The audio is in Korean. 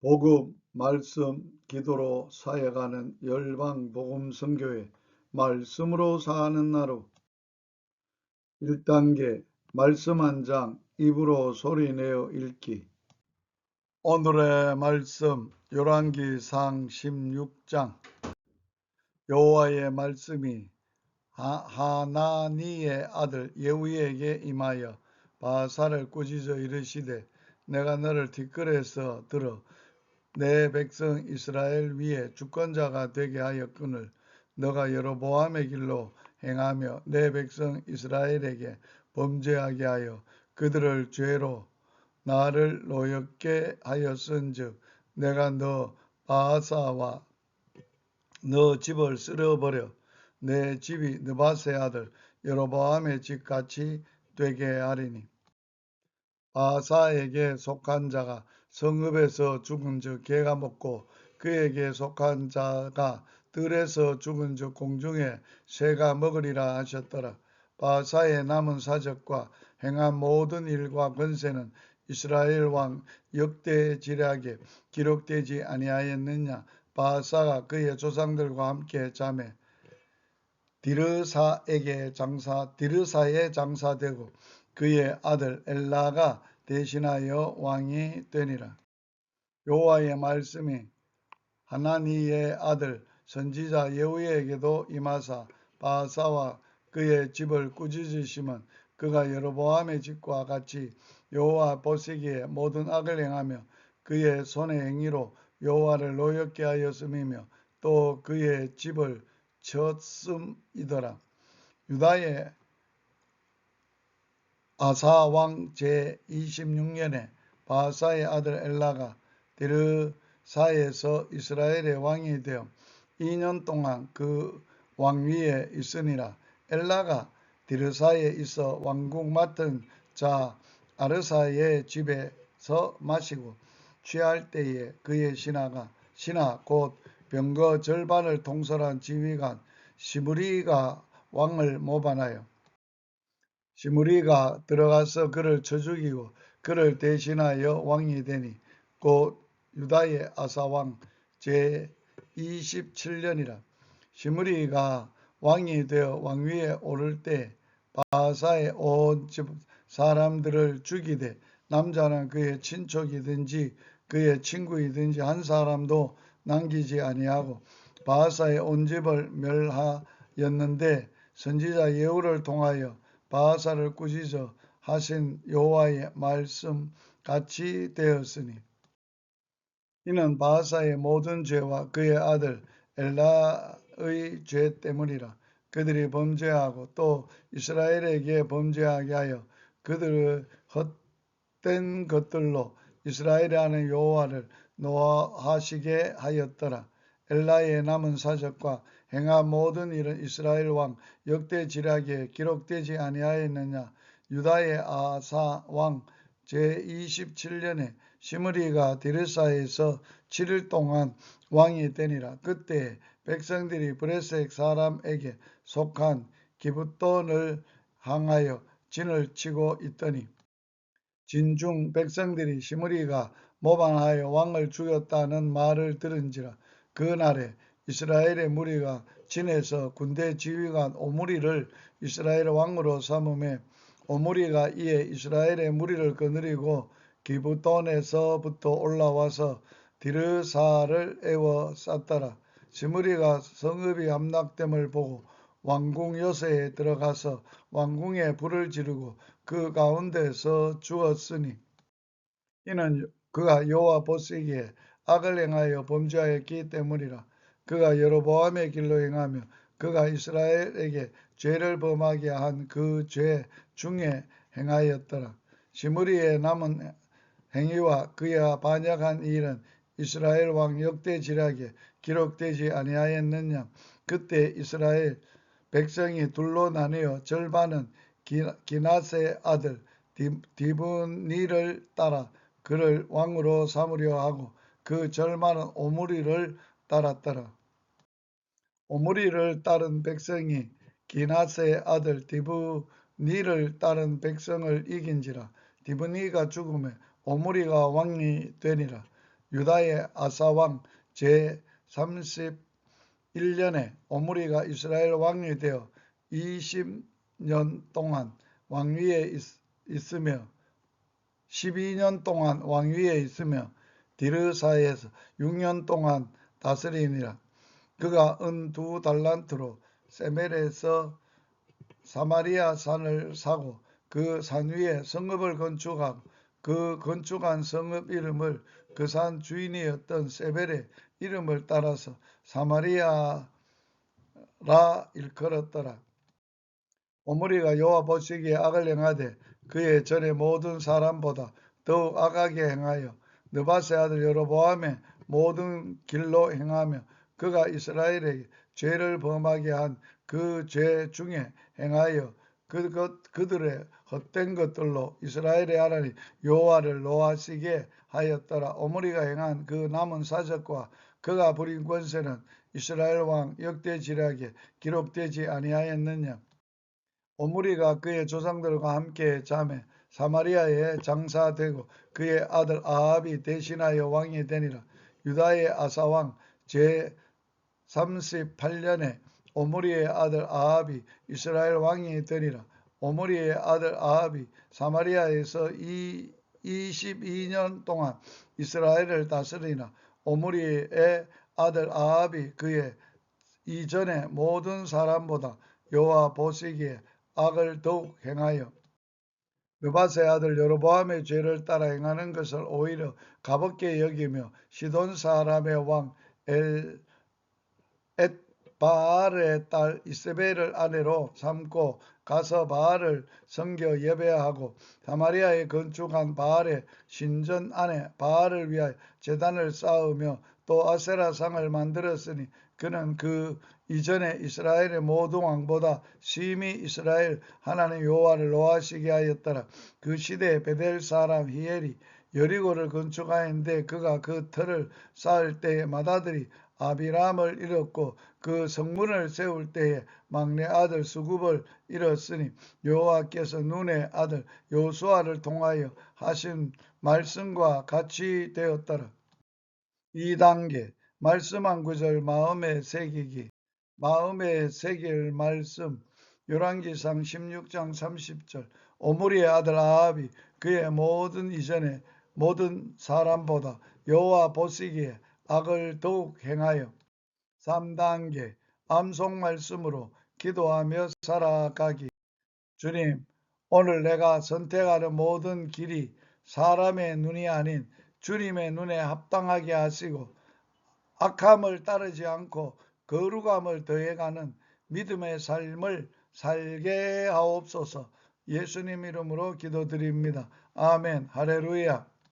복음, 말씀, 기도로 사역하는 열방 복음 선교회 말씀으로 사는 나루. 1단계 말씀 한 장 입으로 소리내어 읽기. 오늘의 말씀 요란기상 16장. 여호와의 말씀이 하 나니의 아들 예후에게 임하여 바사를 꾸짖어 이르시되 내가 너를 뒷걸에서 들어 내 백성 이스라엘 위에 주권자가 되게 하였거늘 너가 여로보암의 길로 행하며 내 백성 이스라엘에게 범죄하게 하여 그들을 죄로 나를 노엽게 하였은즉 내가 너 바하사와 너 집을 쓸어버려 내 집이 느바세 아들 여로보암의 집같이 되게 하리니. 바사에게 속한 자가 성읍에서 죽은 즉 개가 먹고 그에게 속한 자가 들에서 죽은 즉 공중에 새가 먹으리라 하셨더라. 바사의 남은 사적과 행한 모든 일과 권세는 이스라엘 왕 역대 지략에 기록되지 아니하였느냐. 바사가 그의 조상들과 함께 자매 디르사에게 장사 디르사에 장사되고 그의 아들 엘라가 대신하여 왕이 되니라. 요호와의 말씀이 하나니의 아들 선지자 예후에게도 임하사 바사와 그의 집을 꾸짖으시면 그가 여로보암의 집과 같이 여호와 보시기에 모든 악을 행하며 그의 손의 행위로 여호와를 노엽게 하였음이며 또 그의 집을 쳤음이더라. 유다의 아사 왕 제26년에 바사의 아들 엘라가 데르사에서 이스라엘의 왕이 되어 2년 동안 그 왕위에 있으니라. 엘라가 디르사에 있어 왕국 맡은 자 아르사의 집에서 마시고 취할 때에 그의 신하가 신하 곧 병거 절반을 통솔한 지휘관 시므리가 왕을 모반하여 시므리가 들어가서 그를 쳐 죽이고 그를 대신하여 왕이 되니 곧 유다의 아사왕 제 27년이라. 시므리가 왕이 되어 왕위에 오를 때 바사의 온 집 사람들을 죽이되 남자는 그의 친족이든지 그의 친구이든지 한 사람도 남기지 아니하고 바사의 온 집을 멸하였는데 선지자 예후를 통하여 바사를 꾸짖어 하신 여호와의 말씀 같이 되었으니 이는 바사의 모든 죄와 그의 아들 엘라의 죄 때문이라 그들이 범죄하고 또 이스라엘에게 범죄하게 하여 그들을 헛된 것들로 이스라엘에 하는 여호와를 노하시게 하였더라. 엘라의 남은 사적과 행한 모든 일은 이스라엘 왕 역대 지략에 기록되지 아니하였느냐? 유다의 아사 왕 제27년에 시므리가 디르사에서 7일 동안 왕이 되니라. 그때 백성들이 브레색 사람에게 속한 기붓돈을 향하여 진을 치고 있더니 진중 백성들이 시므리가 모방하여 왕을 죽였다는 말을 들은지라. 그날에 이스라엘의 무리가 진에서 군대 지휘관 오므리를 이스라엘 왕으로 삼음에 오므리가 이에 이스라엘의 무리를 거느리고 기부돈에서부터 올라와서 디르사를 에워 쌌더라. 시므리가 성읍이 함락됨을 보고 왕궁 요새에 들어가서 왕궁에 불을 지르고 그 가운데서 죽었으니 이는 그가 여호와 보시기에 악을 행하여 범죄하였기 때문이라. 그가 여로보암의 길로 행하며 그가 이스라엘에게 죄를 범하게 한 그 죄 중에 행하였더라. 시므리의 남은 행위와 그의 반역한 일은 이스라엘 왕 역대 지략에 기록되지 아니하였느냐. 그때 이스라엘 백성이 둘로 나뉘어 절반은 기나세 아들 디브니를 따라 그를 왕으로 삼으려 하고 그 절반은 오므리를 따랐더라. 오므리를 따른 백성이 기나스의 아들 디브니를 따른 백성을 이긴지라 디브니가 죽음에 오므리가 왕이 되니라 유다의 아사왕 제 31년에 오므리가 이스라엘 왕이 되어 20년 동안 왕위에 있, 있으며 12년 동안 왕위에 있으며 디르사에서 6년 동안 다스리니라. 그가 은 두 달란트로 세멜에서 사마리아 산을 사고 그 산 위에 성읍을 건축하고 그 건축한 성읍 이름을 그 산 주인이었던 세벨의 이름을 따라서 사마리아라 일컬었더라. 오므리가 여호와 보시기에 악을 행하되 그의 전에 모든 사람보다 더욱 악하게 행하여 느바세 아들 여로보암의 모든 길로 행하며 그가 이스라엘에게 죄를 범하게 한 그 죄 중에 행하여 그, 것, 그들의 헛된 것들로 이스라엘의 하나님 여호와를 노하시게 하였더라. 오므리가 행한 그 남은 사적과 그가 부린 권세는 이스라엘 왕 역대지략에 기록되지 아니하였느냐. 오므리가 그의 조상들과 함께 잠에 사마리아에 장사되고 그의 아들 아합이 대신하여 왕이 되니라. 유다의 아사왕 제 38년에 오므리의 아들 아합이 이스라엘 왕이 되니라. 오므리의 아들 아합이 사마리아에서 이 22년 동안 이스라엘을 다스리나 오므리의 아들 아합이 그의 이전에 모든 사람보다 여호와 보시기에 악을 더욱 행하여 느바세 아들 여로보암의 죄를 따라 행하는 것을 오히려 가볍게 여기며 시돈 사람의 왕엘 엣 바알의 딸 이세벨을 아내로 삼고 가서 바알을 섬겨 예배하고 사마리아에 건축한 바알의 신전 안에 바알을 위하여 제단을 쌓으며 또 아세라 상을 만들었으니 그는 그 이전에 이스라엘의 모든 왕보다 심히 이스라엘 하나님 여호와를 노하시게 하였더라. 그 시대에 베델 사람 히엘이 여리고를 건축하였는데 그가 그 터를 쌓을 때에 마다들이 아비람을 잃었고 그 성문을 세울 때에 막내 아들 수굽을 잃었으니 여호와께서 눈의 아들 요수아를 통하여 하신 말씀과 같이 되었더라. 2단계 말씀 한 구절 마음에 새기기 마음에 새길 말씀 열왕기상 16장 30절 오므리의 아들 아합이 그의 모든 이전에 모든 사람보다 여호와 보시기에 악을 더욱 행하여 3단계 암송 말씀으로 기도하며 살아가기. 주님 오늘 내가 선택하는 모든 길이 사람의 눈이 아닌 주님의 눈에 합당하게 하시고 악함을 따르지 않고 거룩함을 더해가는 믿음의 삶을 살게 하옵소서. 예수님 이름으로 기도드립니다. 아멘. 할렐루야